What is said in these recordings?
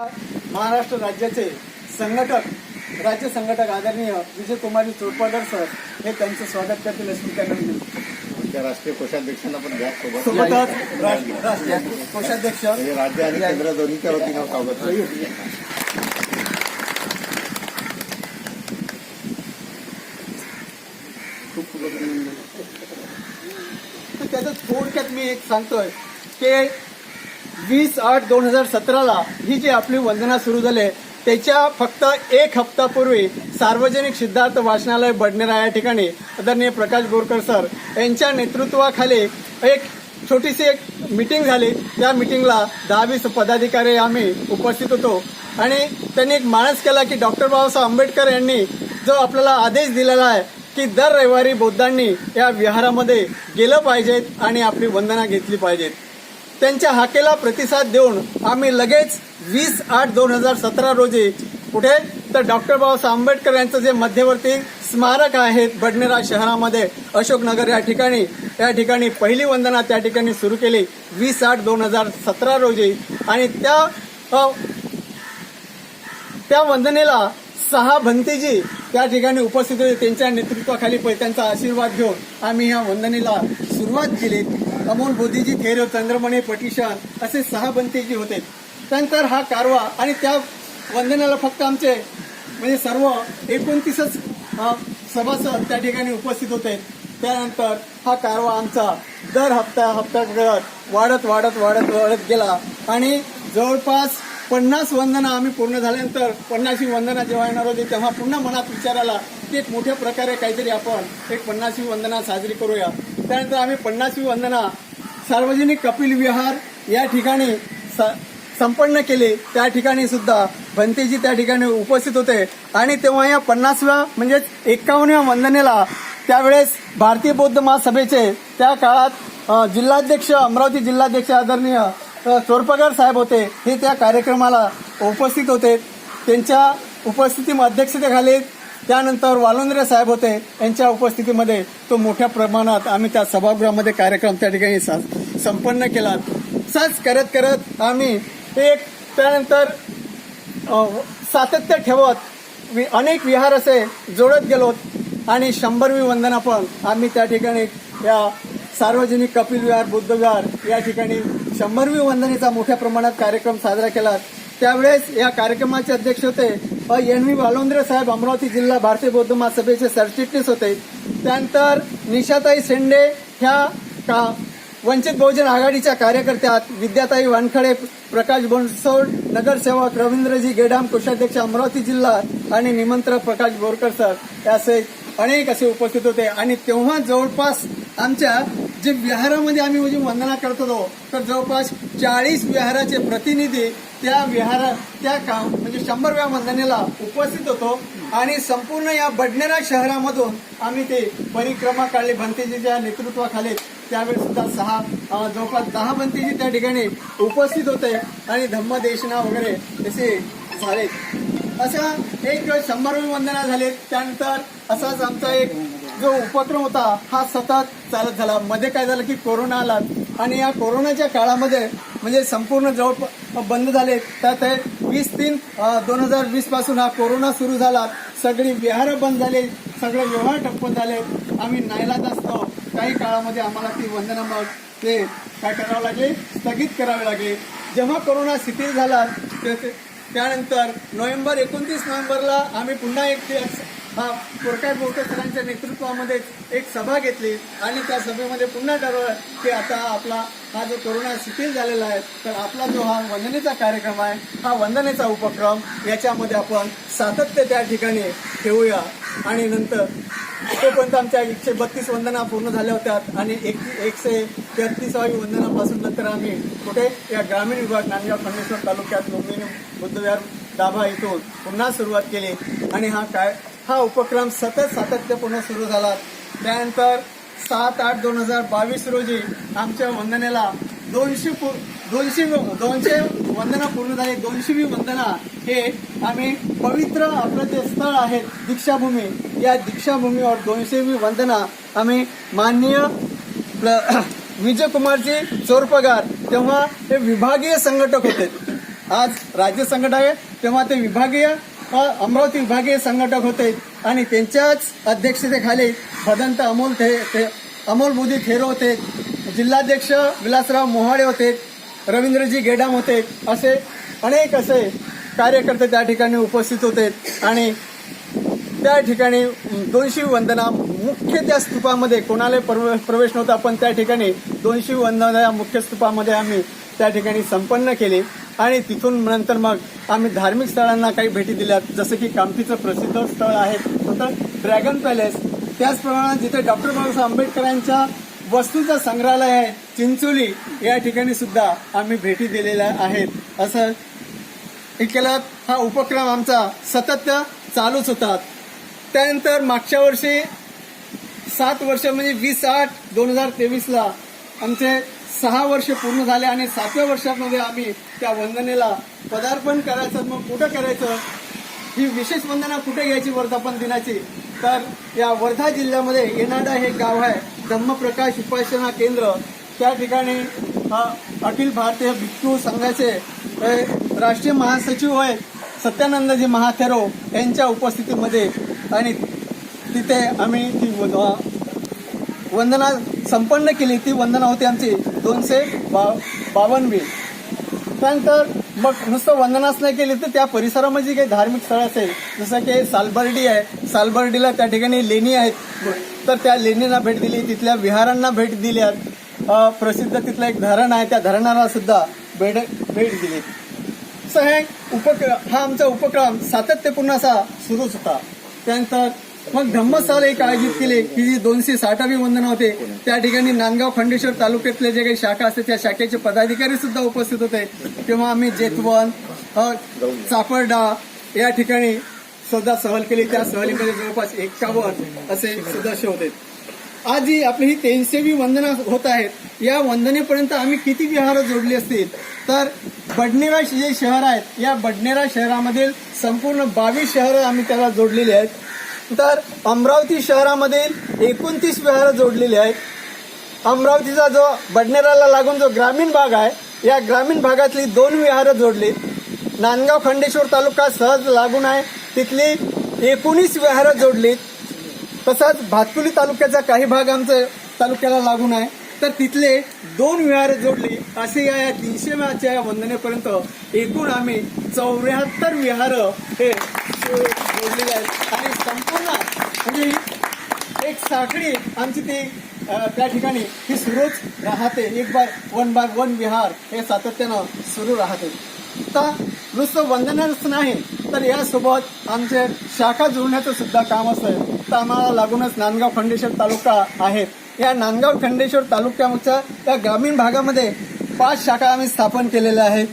महाराष्ट्र राज्याचे संघटक राज्य संघटक आदरणीय विजयकुमारी चोरपाडर सर हे त्यांचं स्वागत करतील अशी. त्या राष्ट्रीय कोषाध्यक्षांना पण घ्या सोबत सोबतच राष्ट्रीय कोषाध्यक्ष राज्य आणि केंद्र दोन्हीच्या वतीनं स्वागत. खूप त्याचं थोडक्यात मी एक सांगतोय की वीस आठ दोन हजार सतराला ही जी आपली वंदना सुरू झाली आहे, त्याच्या फक्त एक हप्तापूर्वी सार्वजनिक सिद्धार्थ वाचनालय बडनेरा या ठिकाणी आदरणीय प्रकाश बोरकर सर यांच्या नेतृत्वाखाली एक छोटीशी एक मीटिंग झाली. त्या मिटिंगला दहावीस पदाधिकारी आम्ही उपस्थित होतो. आणि त्यांनी एक माणस केला की डॉक्टर बाबासाहेब आंबेडकर यांनी जो आपल्याला आदेश दिलेला आहे की दर रविवारी बौद्धांनी या विहारामध्ये गेलं पाहिजेत आणि आपली वंदना घेतली पाहिजेत. त्यांच्या हाकेला प्रतिसाद देऊन आम्ही लगेच वीस आठ दोन हजार सतरा रोजी कुठे? तर डॉक्टर बाबासाहेब आंबेडकर यांचं जे मध्यवर्ती स्मारक आहे बडनेरा शहरामध्ये अशोकनगर या ठिकाणी या ठिकाणी पहिली वंदना त्या ठिकाणी सुरू केली वीस आठ दोन हजार सतरा रोजी. आणि त्या त्या वंदनेला सहा भंतीजी त्या ठिकाणी उपस्थित होते त्यांच्या नेतृत्वाखाली पै- त्यांचा आशीर्वाद घेऊन आम्ही या वंदनेला सुरुवात केली. अमोल बोधीजी थेरव चंद्रमणी पटिशन असे सहा भंतेजी होते. त्यानंतर हा कारवा आणि त्या वंदनाला फक्त आमचे म्हणजे सर्व एकोणतीसच सभासद त्या ठिकाणी उपस्थित होते. त्यानंतर हा कारवा आमचा दर हप्ता हप्ता करत वाढत वाढत वाढत वाढत गेला. आणि जवळपास पन्नास वंदना आम्ही पूर्ण झाल्यानंतर पन्नाशी वंदना जेव्हा येणार होती तेव्हा पुन्हा मनात विचार कित्येक एक मोठ्या प्रकारे काहीतरी आपण एक पन्नासवी वंदना साजरी करूया. त्यानंतर आम्ही पन्नासवी वंदना सार्वजनिक कपिल विहार या ठिकाणी स- संपन्न केले. त्या ठिकाणी सुद्धा भंतेजी त्या ठिकाणी उपस्थित होते. आणि तेव्हा या पन्नासव्या म्हणजेच एकावन्नव्या वंदनेला त्यावेळेस भारतीय बौद्ध महासभेचे त्या काळात जिल्हाध्यक्ष अमरावती जिल्हाध्यक्ष आदरणीय चोरपगार साहेब होते. हे त्या कार्यक्रमाला उपस्थित होते. त्यांच्या उपस्थितीमध्ये अध्यक्षतेखाली त्यानंतर वालोंद्रे साहेब होते. यांच्या उपस्थितीमध्ये तो मोठ्या प्रमाणात आम्ही त्या सभागृहामध्ये कार्यक्रम त्या ठिकाणी सा- संपन्न केला. साच करत करत आम्ही एक त्यानंतर सातत्य ठेवत वि- अनेक विहार असे जोडत गेलो आणि शंभरवी वंदना पण आम्ही त्या ठिकाणी या सार्वजनिक कपिल विहार बुद्ध विहार या ठिकाणी शंभरवी वंदनेचा मोठ्या प्रमाणात कार्यक्रम साजरा केला त्यावेळेस या कार्यक्रमाचे अध्यक्ष होते. एन व्ही वालोंद्रे साहेब अमरावती जिल्हा भारतीय बौद्ध महासभेचे सरचिटणीस होते. त्यानंतर निशाताई शेंडे ह्या का वंचित बहुजन आघाडीच्या कार्यकर्त्यात विद्याताई वानखडे प्रकाश बनसोड नगरसेवक रवींद्रजी गेडाम कोषाध्यक्ष अमरावती जिल्हा आणि निमंत्रक प्रकाश बोरकर सर असे अनेक असे उपस्थित होते. आणि तेव्हा जवळपास आमच्या जे विहारामध्ये आम्ही म्हणजे वंदना करत होतो तर जवळपास चाळीस विहाराचे प्रतिनिधी त्या विहारा त्या काम म्हणजे शंभरव्या वंदनेला उपस्थित होतो. आणि संपूर्ण या बडनेरा शहरामधून आम्ही ते परिक्रमा काढली भंतेजीच्या नेतृत्वाखाली त्यावेळी सुद्धा सहा जवळपास दहा भंतेजी त्या ठिकाणी उपस्थित होते आणि धम्मदेशना वगैरे असे झाले. असा एक शंभरवी वंदना झाले. त्यानंतर असाच आमचा एक जो उपक्रम होता हा सतत चालत झाला. मध्ये काय झालं की कोरोना आला. आणि या कोरोनाच्या काळामध्ये म्हणजे संपूर्ण जवळ बंद झाले. त्यात वीस तीन दोन हजार वीसपासून हा कोरोना सुरू झाला. सगळी विहारं बंद झाले. सगळे व्यवहार ठप्प झाले. आम्ही नाईलाज असतो. काही काळामध्ये आम्हाला ती वंदना मग ते काय करावं लागेल? स्थगित करावे लागेल. जेव्हा कोरोना स्थिती झाला ते- त्यानंतर नोव्हेंबर एकोणतीस नोव्हेंबरला आम्ही पुन्हा एक हा प्रकाश बोरकर सरांच्या नेतृत्वामध्ये एक सभा घेतली आणि त्या सभेमध्ये पुन्हा ठरवलं की आता आपला हा जो कोरोना शिथिल झालेला आहे तर आपला जो हा वंदनेचा कार्यक्रम आहे हा वंदनेचा उपक्रम याच्यामध्ये आपण सातत्य त्या ठिकाणी ठेवूया. आणि नंतर तोपर्यंत आमच्या एकशे बत्तीस वंदना पूर्ण झाल्या होत्या आणि एक एकशे तेहतीसावी वंदनापासून नंतर आम्ही कुठे? या ग्रामीण विभाग नांदगाव खंडेश्वर तालुक्यात लुंबिनी बुद्धविहार दाभा इथून पुन्हा सुरुवात केली. आणि हा काय हा उपक्रम सतत सातत्यपूर्ण सुरू झाला. त्यानंतर सात आठ दोन हजार बावीस रोजी आमच्या वंदनेला दोनशे पू- दोनशे दोनशे वंदना पूर्ण झाली. दोनशेवी वंदना हे आम्ही पवित्र आपलं जे स्थळ आहे दीक्षाभूमी या दीक्षाभूमीवर दोनशेवी वंदना आम्ही माननीय विजयकुमारजी चोरपगार तेव्हा हे विभागीय संघटक होते. आज राज्य संघटक आहे तेव्हा ते विभागीय हा अमरावती विभागीय संघटक होते आणि त्यांच्याच अध्यक्षतेखाली भदंत अमोल थे थे- अमोल बुधी थेरो होते जिल्हाध्यक्ष विलासराव मोहाडे होते रवींद्रजी गेडाम होते असे अनेक असे कार्यकर्ते त्या ठिकाणी उपस्थित होते आणि त्या ठिकाणी दोनशे वंदना मुख्य त्या स्तूपामध्ये कोणाला प्रवे- प्रवेश नव्हता पण त्या ठिकाणी दोनशे वंदना या मुख्य स्तूपामध्ये आम्ही त्या ठिकाणी संपन्न केले. आणि तिथून नंतर मग आम्ही धार्मिक स्थळांना काही भेटी दिल्या जसं की कामठीचं प्रसिद्ध स्थळ आहे नंतर ड्रॅगन पॅलेस त्याचप्रमाणे जिथे डॉक्टर बाबासाहेब आंबेडकरांच्या वस्तूंचं संग्रहालय आहे चिंचोली या ठिकाणी सुद्धा आम्ही भेटी दिलेल्या आहेत. असं केला हा उपक्रम आमचा सतत चालूच होता. त्यानंतर मागच्या वर्षी सात वर्ष म्हणजे वीस आठ दोन हजार तेवीसला आमचे सहा वर्ष पूर्ण झाले आणि सातव्या वर्षामध्ये आम्ही त्या वंदनेला पदार्पण करायचं मग कुठं करायचं? ही विशेष वंदना कुठे घ्यायची वर्धापन दिनाची? तर या वर्धा जिल्ह्यामध्ये येनाडा हे गाव आहे धम्मप्रकाश उपासना केंद्र. त्या ठिकाणी अखिल भारतीय भिक्खू संघाचे राष्ट्रीय महासचिव आहेत सत्यानंदजी महाथेरो यांच्या उपस्थितीमध्ये. आणि तिथे आम्ही ती व- वंदना संपन्न केली. ती वंदना होती आमची. दोनशे बा बावन्नवी त्यानंतर मग नुसतं वंदनाच नाही केली तर त्या परिसरामध्ये काही धार्मिक स्थळ असेल जसं की सालबर्डी आहे. सालबर्डीला त्या ठिकाणी लेणी आहेत. तर त्या लेणीला भेट दिली तिथल्या विहारांना भेट दिल्यात प्रसिद्ध तिथलं एक धरण आहे त्या धरणाला सुद्धा भेट भेट दिली. असं हे उपक्रम हा आमचा उपक्रम सातत्यपूर्ण असा सुरूच होता. त्यानंतर मग धम्मसाल एक आयोजित केले की जी दोनशे साठावी वंदना होते. त्या ठिकाणी नांदगाव खंडेश्वर तालुक्यातले जे काही शाखा असते त्या शाखेचे पदाधिकारी सुद्धा उपस्थित होते. तेव्हा आम्ही जेतवन चापरडा या ठिकाणी सुद्धा सहल केली. त्या सहलीमध्ये जवळपास एकावन्न असे सदस्य होते. आज जी आपली ही तीनशेवी वंदना होत आहेत या वंदनेपर्यंत आम्ही किती विहार जोडली असतील? तर बडनेरा जे शहर आहेत या बडनेरा शहरामधील संपूर्ण बावीस शहरं आम्ही त्याला जोडलेली आहेत. तर अमरावती शहरामधील एकोणतीस विहार जोडलेली आहेत. अमरावतीचा जो बडनेराला लागून जो ग्रामीण भाग आहे या ग्रामीण भागातली दोन विहारं जोडली. नांदगाव खंडेश्वर तालुका सहज लागून आहे. तिथली एकोणीस विहारं जोडली. तसंच भातकुली तालुक्याचा काही भाग आमच्या तालुक्याला लागून आहे. तर तिथले दोन विहार जोडली. असे या या तीनशे वेळाच्या या वंदनेपर्यंत एकूण आम्ही चौऱ्याहत्तर विहार हे जोडली आहेत आणि संपूर्ण म्हणजे एक साखळी आमची ती त्या ठिकाणी ही सुरूच राहते. एक बाय वन बाय वन विहार हे सातत्यानं सुरू राहते. तर नुसतं वंदनच नाही तर यासोबत आमचे शाखा जुळण्याचं सुद्धा काम असतं. तर आम्हाला लागूनच नांदगाव खंडेश्वर तालुका आहे. या नांदगाव खंडेश्वर तालुक्याच्या या ग्रामीण भागामध्ये पाच शाखा आम्ही स्थापन केलेल्या आहेत.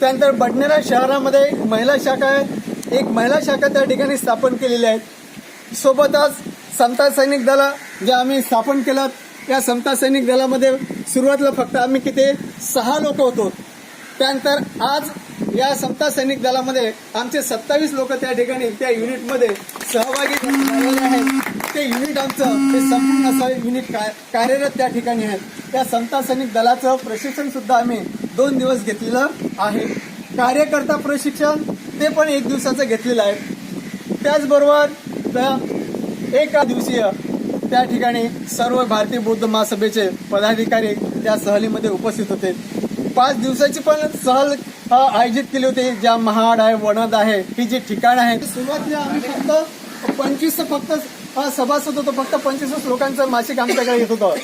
त्यानंतर बडनेरा शहरामध्ये एक महिला शाखा आहे. एक महिला शाखा त्या ठिकाणी स्थापन केलेली आहेत. सोबतच समता सैनिक दल जे आम्ही स्थापन केलं या समता सैनिक दलामध्ये सुरुवातीला फक्त आम्ही किती? सहा लोक होतो. त्यानंतर आज या समता सैनिक दलामध्ये आमचे सत्तावीस लोक त्या ठिकाणी त्या युनिटमध्ये सहभागी झालेले आहेत. ते युनिट आमचं ते संपूर्ण असं युनिट काय कार्यरत त्या ठिकाणी आहे त्या समता सैनिक दलाचं प्रशिक्षण सुद्धा आम्ही दोन दिवस घेतलेलं आहे. कार्यकर्ता प्रशिक्षण ते पण एक दिवसाचं घेतलेलं आहे. त्याचबरोबर एका दिवसीय त्या ठिकाणी सर्व भारतीय बौद्ध महासभेचे पदाधिकारी त्या सहलीमध्ये उपस्थित होते. पाच दिवसाची पण सहल आयोजित केली होती. ज्या महाड आहे वणद आहे ही जी ठिकाण आहे सुरुवातीला आम्ही फक्त पंचवीस फक्त सभासद होतो. फक्त पंचवीस लोकांचं मासिक आमच्याकडे येत होतं.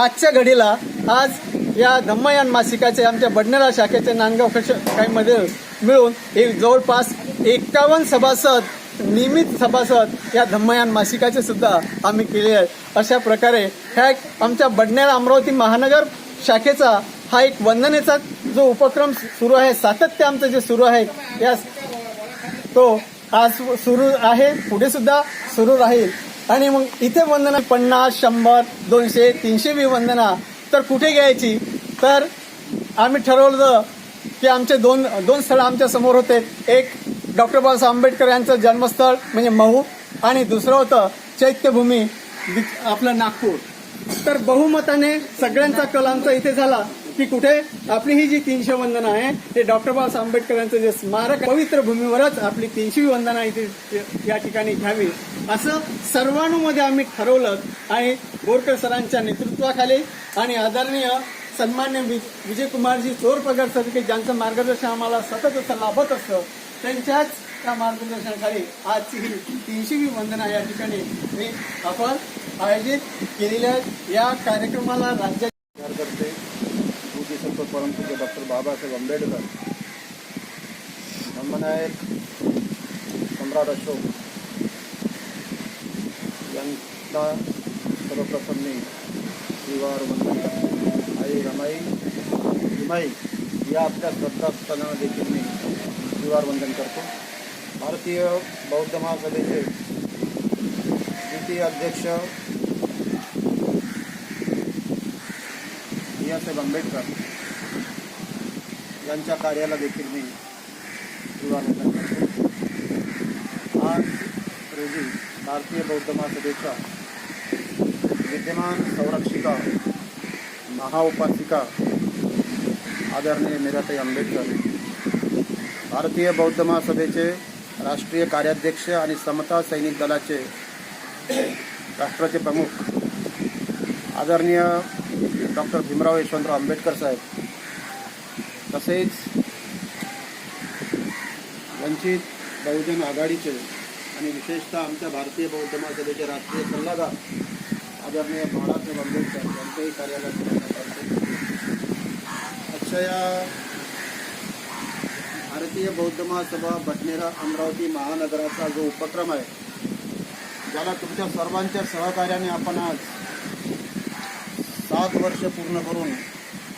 आजच्या घडीला आज या धम्मयान मासिकाचे आमच्या बडनेरा शाखेचे नांदगाव काही मिळून एक जवळपास एकावन्न सभासद नियमित सभासद या धम्मयान मासिकाचे सुद्धा आम्ही केले आहेत अशा प्रकारे ह्या एक आमच्या बडनेरा अमरावती महानगर शाखेचा हा एक वंदनेचा जो उपक्रम सुरू आहे सातत्य आमचं जे सुरू आहे या तो आज सुरू आहे पुढे सुद्धा सुरू राहील. आणि मग इथे वंदना पन्नास शंभर दोनशे तीनशे बी वंदना तर कुठे घ्यायची? तर आम्ही ठरवलं की आमचे दोन दोन स्थळं आमच्यासमोर होते. एक डॉक्टर बाबासाहेब आंबेडकर यांचं जन्मस्थळ म्हणजे महू आणि दुसरं होतं चैत्यभूमी दि- आपलं नागपूर. तर बहुमताने सगळ्यांचा कल आमचा इथे झाला. की कुठे? आपली ही जी तीनशे वंदना आहे ते डॉक्टर बाबासाहेब आंबेडकरांचं जे स्मारक पवित्र भूमीवरच आपली तीनशे वंदना इथे या ठिकाणी घ्यावी. असं सर्वानुमध्ये आम्ही ठरवलं आणि बोरकर सरांच्या नेतृत्वाखाली आणि आदरणीय सन्मान्य वि- विजयकुमारजी चोरपगार सर की ज्यांचं मार्गदर्शन आम्हाला सतत असं लाभत असतं त्यांच्याच त्या मार्गदर्शनाखाली आजची ही तीनशेवी वंदना या ठिकाणी मी आपण आयोजित केलेल्या या कार्यक्रमाला राज्यात कार्यकर्ते पूज्य डॉक्टर बाबासाहेब आंबेडकर धर्मनायक सम्राट अशोक। यांना सर्वप्रथम मी श्रीवार. आई रमाई हिमाई या आपल्या श्रद्धास्थानाला देखील मी श्रीवार वंदन करतो भारतीय बौद्ध महासभेचे द्वितीय अध्यक्ष बाबासाहेब आंबेडकर यांच्या कार्याला देखील मी अभिवादन आज रोजी भारतीय बौद्ध महासभेच्या विद्यमान संरक्षिका महाउपासिका आदरणीय मीराताई आंबेडकर भारतीय बौद्ध महासभेचे राष्ट्रीय कार्याध्यक्ष आणि समता सैनिक दलाचे राष्ट्राचे प्रमुख आदरणीय डॉक्टर भीमराव यशवंतराव आंबेडकर साहेब तसेच वंचित बहुजन आघाडीचे आणि विशेषतः आमच्या भारतीय बौद्ध महासभेचे राष्ट्रीय सल्लागार आदरणीय बाळासाहेब आंबेडकर यांच्याही कार्यालयात करतो भारतीय बौद्ध महासभा बटनेरा अमरावती महानगराचा जो उपक्रम आहे ज्याला तुमच्या सर्वांच्या सहकार्याने आपण आज सात वर्ष पूर्ण करून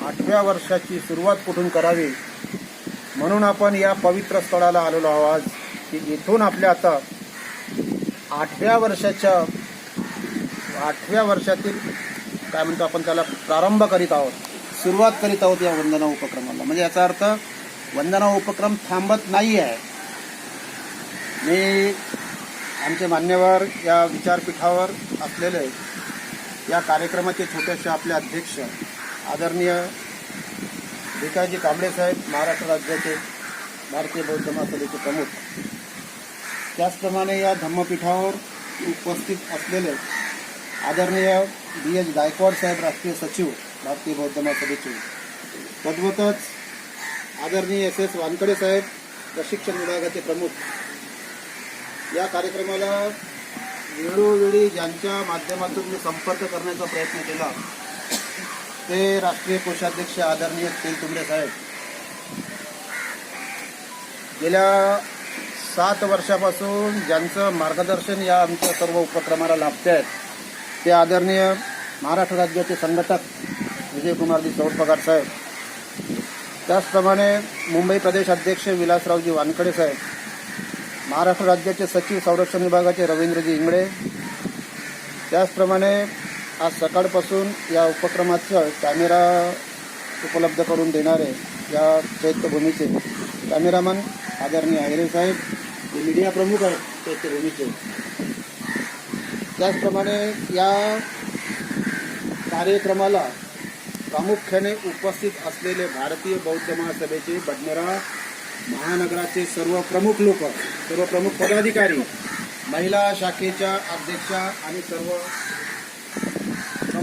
आठव्या वर्षाची सुरुवात कुठून करावी? म्हणून आपण या पवित्र स्थळाला आलेलो आहोत आज. की इथून आपल्या आता आठव्या वर्षाच्या आठव्या वर्षातील काय म्हणतो आपण त्याला प्रारंभ करीत आहोत. सुरुवात करीत आहोत या वंदना उपक्रमाला. म्हणजे याचा अर्थ वंदना उपक्रम थांबत नाही आहे मी आमचे मान्यवर या विचारपीठावर असलेले या कार्यक्रमाचे छोटेसे आपले अध्यक्ष आदरणीय भिकाजी कांबळे साहेब महाराष्ट्र राज्याचे भारतीय बौद्ध महासभेचे प्रमुख. त्याचप्रमाणे या धम्मपीठावर उपस्थित असलेले आदरणीय बी एच गायकवाड साहेब राष्ट्रीय सचिव भारतीय बौद्ध महासभेचे तद्वतच आदरणीय एस एस वानकडे साहेब प्रशिक्षण विभागाचे प्रमुख. या कार्यक्रमाला वेळोवेळी ज्यांच्या माध्यमातून मी संपर्क करण्याचा प्रयत्न केला ते राष्ट्रीय कोषाध्यक्ष आदरणीय तेलतुंबडे साहेब. गेल्या सात वर्षापासून ज्यांचं मार्गदर्शन या आमच्या सर्व उपक्रमाला लाभते आहेत ते आदरणीय महाराष्ट्र राज्याचे संघटक विजयकुमारजी चौरपगार साहेब. त्याचप्रमाणे मुंबई प्रदेश अध्यक्ष विलासरावजी वानकडे साहेब. महाराष्ट्र राज्याचे सचिव संरक्षण विभागाचे रवींद्रजी इंगळे. त्याचप्रमाणे आज सकाळपासून या उपक्रमाचं कॅमेरा उपलब्ध करून देणारे या चैत्यभूमीचे कॅमेरामन आदरणीय आयरे साहेब हे मीडिया प्रमुख आहेत चैत्यभूमीचे. त्याचप्रमाणे या कार्यक्रमाला प्रामुख्याने उपस्थित असलेले भारतीय बौद्ध महासभेचे बडनेरा महानगराचे सर्व प्रमुख लोक सर्व प्रमुख पदाधिकारी महिला शाखेच्या अध्यक्षा आणि सर्व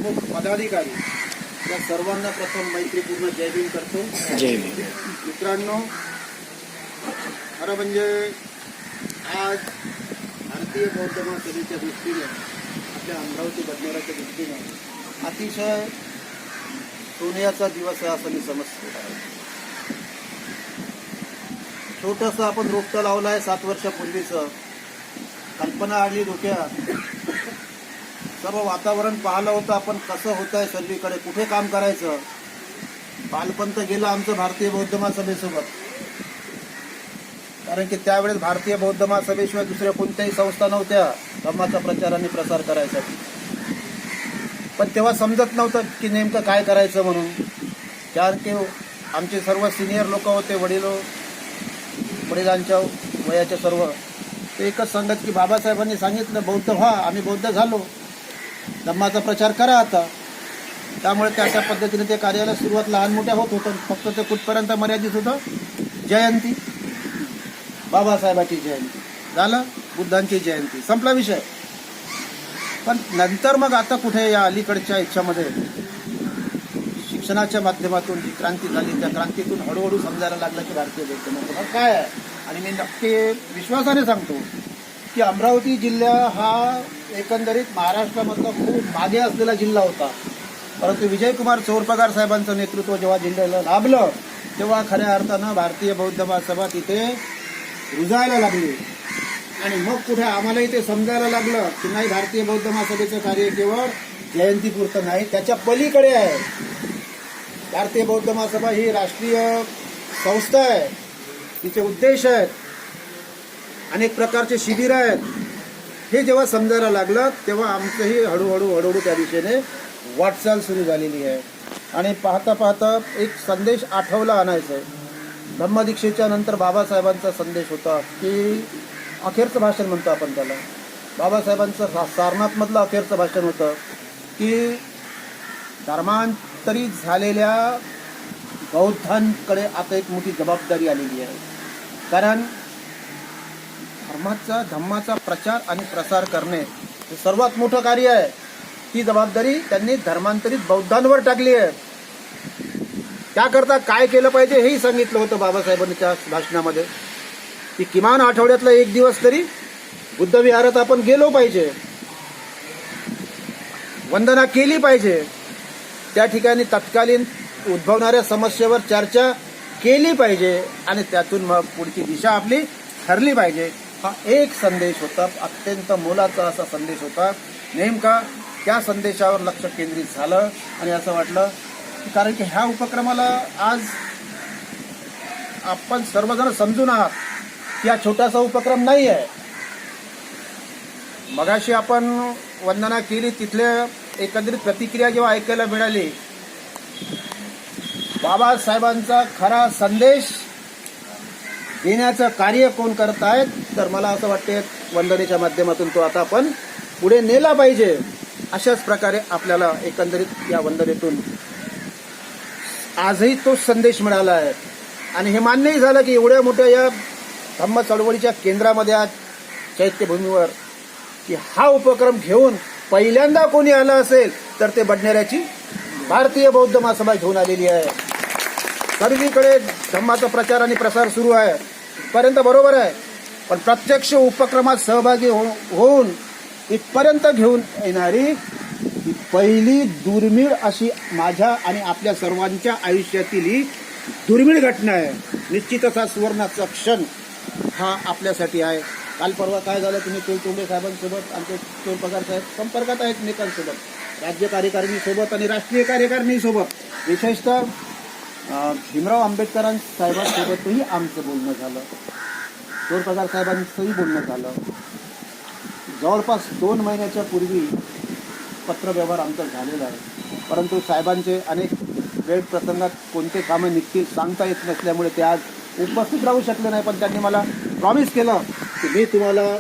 प्रमुख पदाधिकारी. या सर्वांना प्रथम मैत्रीपूर्ण जय भीम करतो. जय मित्रांनो खरं म्हणजे आज भारतीय बौद्ध महासभेच्या दृष्टीने आपल्या अमरावती बदनेराच्या दृष्टीने अतिशय सोन्याचा दिवस आहे असं मी समजतो. छोटंसं आपण रोपटं लावलं आहे सात वर्षापूर्वीचं. कल्पना आली डोक्यात. सर्व वातावरण पाहिलं होतं आपण कसं होत आहे सर्वीकडे कुठे काम करायचं? बालपंत गेलं आमचं भारतीय बौद्ध महासभेसोबत. कारण की त्यावेळेस भारतीय बौद्ध महासभेशिवाय दुसऱ्या कोणत्याही संस्था नव्हत्या धर्माचा प्रचार आणि प्रसार करायसाठी. पण तेव्हा समजत नव्हतं की नेमकं काय करायचं म्हणून. कारण की आमचे सर्व सिनियर लोक होते वडील वडिलांच्या वयाच्या सर्व. ते एकच सांगत की बाबासाहेबांनी सांगितलं बौद्ध व्हा आम्ही बौद्ध झालो. धम्माचा प्रचार करा आता. त्यामुळे त्या त्या पद्धतीने ते कार्याला सुरुवात लहान मोठ्या होत होतं. फक्त ते कुठपर्यंत मर्यादित होतं? जयंती. बाबासाहेबाची जयंती. झालं? बुद्धांची जयंती. संपला विषय. पण नंतर मग आता कुठे या अलीकडच्या याच्यामध्ये? शिक्षणाच्या माध्यमातून जी क्रांती झाली त्या क्रांतीतून हळूहळू समजायला लागलं की भारतीय बौद्ध धर्म काय आहे? आणि मी नक्की विश्वासाने सांगतो की अमरावती जिल्हा हा एकंदरीत महाराष्ट्रामधला खूप मागे असलेला जिल्हा होता. परंतु विजयकुमार चोरपगार साहेबांचं नेतृत्व जेव्हा जिल्ह्याला लाभलं तेव्हा खऱ्या अर्थानं भारतीय बौद्ध महासभा तिथे रुजायला लागली. आणि मग कुठे आम्हालाही ते समजायला लागलं की नाही भारतीय बौद्ध महासभेचं कार्य केवळ जयंतीपुरतं नाही त्याच्या पलीकडे आहे. भारतीय बौद्ध महासभा ही राष्ट्रीय संस्था आहे. तिचे उद्देश आहेत. अनेक प्रकारचे शिबिर आहेत. हे जेव्हा समजायला लागलं तेव्हा आमचंही हळूहळू हळूहळू त्या दिशेने वाटचाल सुरू झालेली आहे. आणि पाहता पाहता एक संदेश आठवला आणायचा आहे धम्मदीक्षेच्या नंतर बाबासाहेबांचा संदेश होता की अखेरचं भाषण म्हणतो आपण त्याला. बाबासाहेबांचं सा- सारनाथमधलं अखेरचं भाषण होतं की धर्मांतरित झालेल्या बौद्धांकडे आता एक मोठी जबाबदारी आलेली आहे. कारण धर्माचा धम्माचा प्रचार आणि प्रसार करणे हे सर्वात मोठं कार्य आहे. ती जबाबदारी त्यांनी धर्मांतरित बौद्धांवर टाकली आहे. त्याकरता काय केलं पाहिजे हेही सांगितलं होतं बाबासाहेबांनी त्या भाषणामध्ये. की किमान आठवड्यातला एक दिवस तरी बुद्धविहारात आपण गेलो पाहिजे. वंदना केली पाहिजे. त्या ठिकाणी तत्कालीन उद्भवणाऱ्या समस्येवर चर्चा केली पाहिजे आणि त्यातून मग पुढची दिशा आपली ठरली पाहिजे. हा एक संदेश होता अत्यंत मोलाचा असा संदेश होता. नेमका त्या संदेशावर लक्ष केंद्रित झालं आणि असं वाटलं कारण की ह्या उपक्रमाला आज आपण सर्वजण समजून आहात की हा छोटासा उपक्रम नाही आहे. मगाशी आपण वंदना केली तिथल्या एकंदरीत प्रतिक्रिया जेव्हा ऐकायला मिळाली बाबासाहेबांचा खरा संदेश देण्याचं कार्य कोण करत आहेत तर मला असं वाटते वंदनेच्या माध्यमातून तो आता आपण पुढे नेला पाहिजे. अशाच प्रकारे आपल्याला एकंदरीत या वंदनेतून आजही तोच संदेश मिळाला आहे आणि हे मान्यही झालं की एवढ्या मोठ्या या धम्म चळवळीच्या केंद्रामध्ये आज चैत्यभूमीवर की हा उपक्रम घेऊन पहिल्यांदा कोणी आलं असेल तर ते बडनेऱ्याची भारतीय बौद्ध महासभा घेऊन आलेली आहे. सर्वीकडे धम्माचा प्रचार आणि प्रसार सुरू आहे. इथपर्यंत बरोबर आहे. पण प्रत्यक्ष उपक्रमात सहभागी हो- होऊन इथपर्यंत घेऊन येणारी ही पहिली दुर्मिळ अशी माझ्या आणि आपल्या सर्वांच्या आयुष्यातील ही दुर्मिळ घटना आहे. निश्चितच हा सुवर्णाचा क्षण हा आपल्यासाठी आहे. काल परवा काय झालं तुम्ही तेलतुंबे साहेबांसोबत आमचे चोर पगार साहेब संपर्कात आहेत नेत्यांसोबत राज्य कार्यकारिणीसोबत आणि राष्ट्रीय कार्यकारिणीसोबत. विशेषतः भीमराव आंबेडकरां साहेबांसोबतही आमचं बोलणं झालं. चोर पगार साहेबांचंही बोलणं झालं. जवळपास दोन महिन्याच्या पूर्वी पत्रव्यवहार आमचा झालेला आहे. परंतु साहेबांचे अनेक वेळ प्रसंगात कोणते कामं निघतील सांगता येत नसल्यामुळे ते आज उपस्थित राहू शकले नाही. पण त्यांनी मला प्रॉमिस केलं की मी तुम्हाला